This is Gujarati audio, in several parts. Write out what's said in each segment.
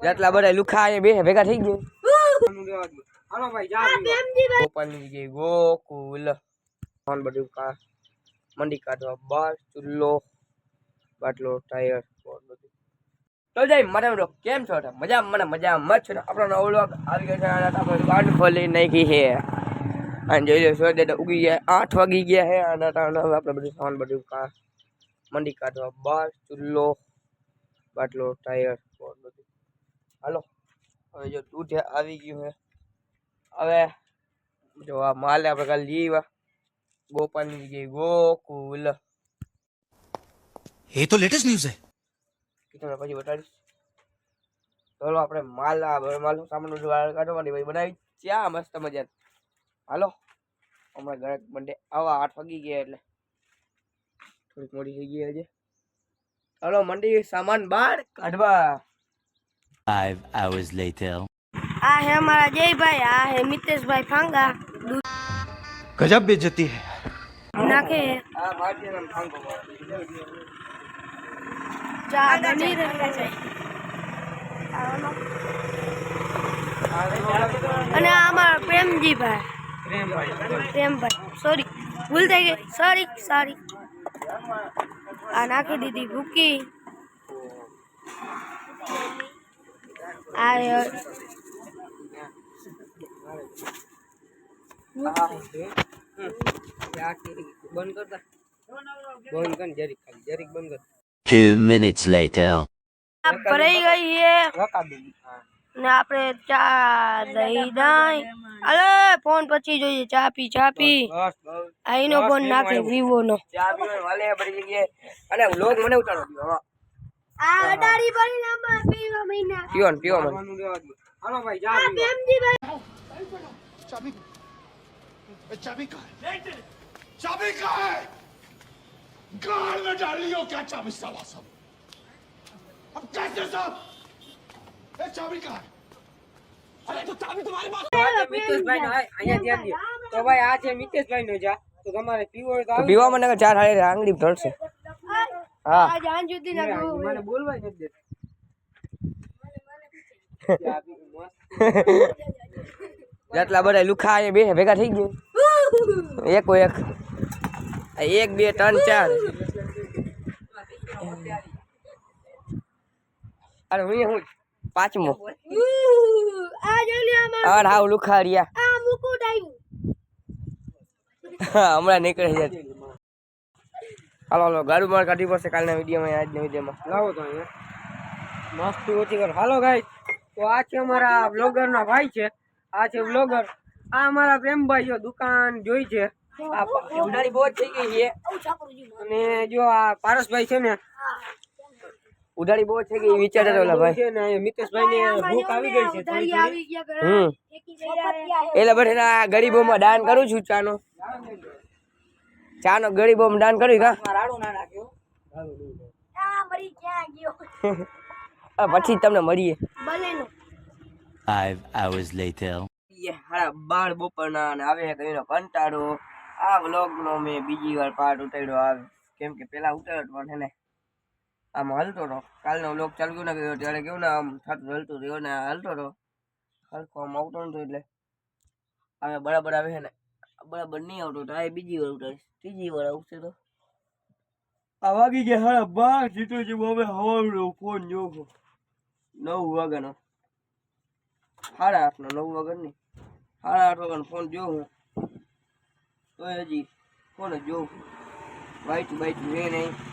જેટલા બધા લુખા અહીંયા બે ભેગા થઈ ગયું હાલો ભાઈ જા ગોપાલની જગ્યાએ ગોકુલ ફોન બધું કા મંડી કાઢવા બાર ચૂલ્લો બાટલો ટાયર બોર્ડ બધું તો જઈ મને બધો કેમ છો મજા મને મજા મત છે ને આપણો નવો વ્લોગ આવી ગયો છે અને આપણે દુકાન ખોલી નાખી છે અને જોઈ લો સોજે તો ઉગી ગયા આઠ વાગી ગયા છે અને અટાણે હવે આપણે બધું સામાન બધું કા મંડી કાઢવા બાર ચૂલ્લો बाटलो टायर हलो हमें जो दूध आ गए हमें जो आ माल आप ली गोपाल जी गई गोकूल ये तो लेटेस्ट न्यूज़ है कितना पाजी बता दी चलो अपने माल आ माल सामान उठ वाला काटो वाली भाई बनाई क्या मस्त मज़ा हेलो हमारा घर बंदे आवा आठ वगी गए એટલે. થોડીક મોડી થઈ ગઈ આજે. હલો મંડી સામાન બહાર કાઢવા 5 hours later આ હે અમારા જયભાઈ આ હે મિતેશભાઈ ફાંગા ગજબ બેજતી હે નાખે આ માટી નામ ફાંગો ચા ગમી રહે છે અને અમારા પ્રેમજીભાઈ પ્રેમભાઈ પ્રેમભાઈ સોરી ભૂલ થઈ ગઈ સોરી સોરી આ નાખી દીધી ભૂકી. આ બંધ કરતા બંધ કર જરીક ખાલી જરીક બંધ કર Two minutes later. આ ભરાઈ ગઈ છે. ને આપણે ચા દઈ દઈ અલે ફોન પછી જોઈએ ચા પી ચા પી બસ બસ આ એનો ફોન નાખે વિવો નો ચા પીવા વાલે બધી જગ્યાએ અને લોગ મને ઉતારો દીધો હા આ અડાડી બની નામાં પીવા મહિના પીવો ને પીવો મને આવવાનું રહેવા દો. હાલો ભાઈ જા चाबी चाबी कहाँ है चाबी कहाँ है गाल में डाल लियो क्या चाबी साला सब अब कैसे सब ए चाबी कहाँ है તો ચાવી તમારી પાસે મિતેશભાઈ નો અહીંયા ધ્યાન દો તો ભાઈ આ છે મિતેશભાઈ નો જા તો તમારે પીવો હોય તો પીવા મને ચાર હારે આંગળી ઢળશે હા આ જાન જુદી ના મને બોલવા જ દે જેટલા બધા લુખા એ બે ભેગા થઈ ગયું એક એક એક બે ત્રણ ચાર અરે હું હું પાંચમો. અરે હાવ હા, હમણાં નીકળી જાય હાલો હાલો ગાડું માર કાઢવી પડશે કાલના વિડીયોમાં આજના વિડીયોમાં. લાવો તો અહીંયા. મસ્તી ઓછી કરો. હાલો ગાઈસ તો આ છે અમારા બ્લોગર ના ભાઈ છે. આ છે બ્લોગર આ અમારા પ્રેમભાઈ જો દુકાન જોઈ છે. આ ઉડાડી બહુ જ થઈ ગઈ છે. અને જો આ પારસભાઈ છે ને ઉડાડી બહુ છે થઈ ગઈ વિચારે તો ઓલા ભાઈ. છે ને મિતેશભાઈ ને ભૂખ આવી ગઈ છે. આવી ગયા હમ. એટલે જઈ એના ગરીબોમાં દાન કરું છું ચાનો. ચાનો ગરીબોમાં દાન કર્યું કા આ મરી ક્યાં ગયો? પછી તમને મળીએ. બલેનો. Five hours later. હાડા બાર બપોરના અને આવે છે કંટાળો. આ વ્લોગનો મેં બીજી વાર પાર્ટ ઉતાર્યો આવે. કેમ કે પેલા ઉતાર્યો પણ ને. આમ હલતો હતો કાલનો લોક ચાલુ કર્યો ને ગયો ત્યારે કેવું ને આમ થતું હલતું રહ્યો ને હલતો હતો હલકો આમ આવતો નતો એટલે. હવે બરાબર આવે છે ને. બરાબર નહીં આવતો તો આ બીજી વાર ઉતારીશ. ત્રીજી વાર આવશે તો. આ વાગી ગયા હા બાર. જીતો છે હવે હવાનો ફોન જોવો નવ વાગ્યાનો. સાડા આઠનો નવ વાગ્યા નહીં સાડા આઠ વાગ્યાનો ફોન જોઉં તો હજી ફોન જ જોઉં વાઈટ બાઈટ વે નહીં.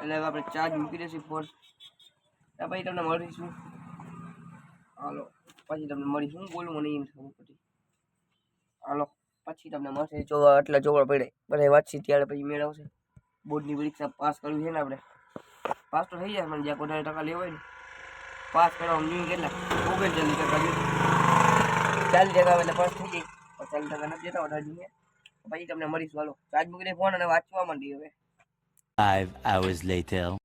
એટલે હવે આપણે ચાર્જ મૂકી દઈશું ફોન પછી તમને મળીશું. હાલો, પછી તમને મળીશું. હું બોલું મને એમ થવું પછી. હાલો, પછી તમને મળશે. જો એટલે જોવા પડે. બધા વાંચશે ત્યારે પછી મેળવશે. બોર્ડની પરીક્ષા પાસ કરવી છે ને આપણે. પાસ તો થઈ જાય મને જ્યાં વધારે ટકા લેવાય ને. પાસ કરવા જોઈએ કેટલા? ઓગણચાલીસ ટકા ચાલીસ ટકા એટલે પાસ થઈ જાય. ચાલીસ ટકા નથી જતા વધારે જોઈએ પછી તમને મળીશું. હાલો, ચાર્જ મૂકીને ફોન અને વાંચવા માંડી હવે. Five hours later.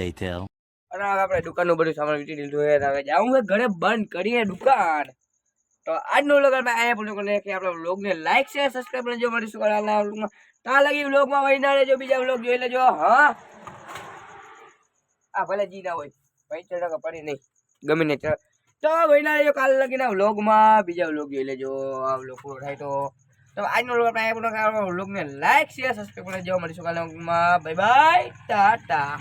Later. અને આપણે દુકાનનું બધું સામાન વીટી લીધું છે. હવે જાઉં છે ઘરે બંધ કરીએ દુકાન. તો આજનો વ્લોગ આપણે આયા પણ લોકોને કે આપણા વ્લોગને લાઈક શેર સબસ્ક્રાઈબ કરજો. મળીશું કાલે આવનારા વ્લોગમાં ત્યાં લગી વ્લોગમાં વહીના રહેજો બીજા વ્લોગ જોઈ લેજો, હા? આ ભલે જી ના હોય. ભાઈ ચડક પડી નહીં. ગમે ને તો વહીના રહેજો કાલે લગીના વ્લોગમાં બીજા વ્લોગ જોઈ લેજો. આ વ્લોગ પૂરો થાય તો. તો આજનો વ્લોગ આપણે અહીંયા પૂરો વ્લોગને લાઈક શેર સબસ્ક્રાઈબ કરજો. મળીશું કાલે વ્લોગમાં બાય બાય ટાટા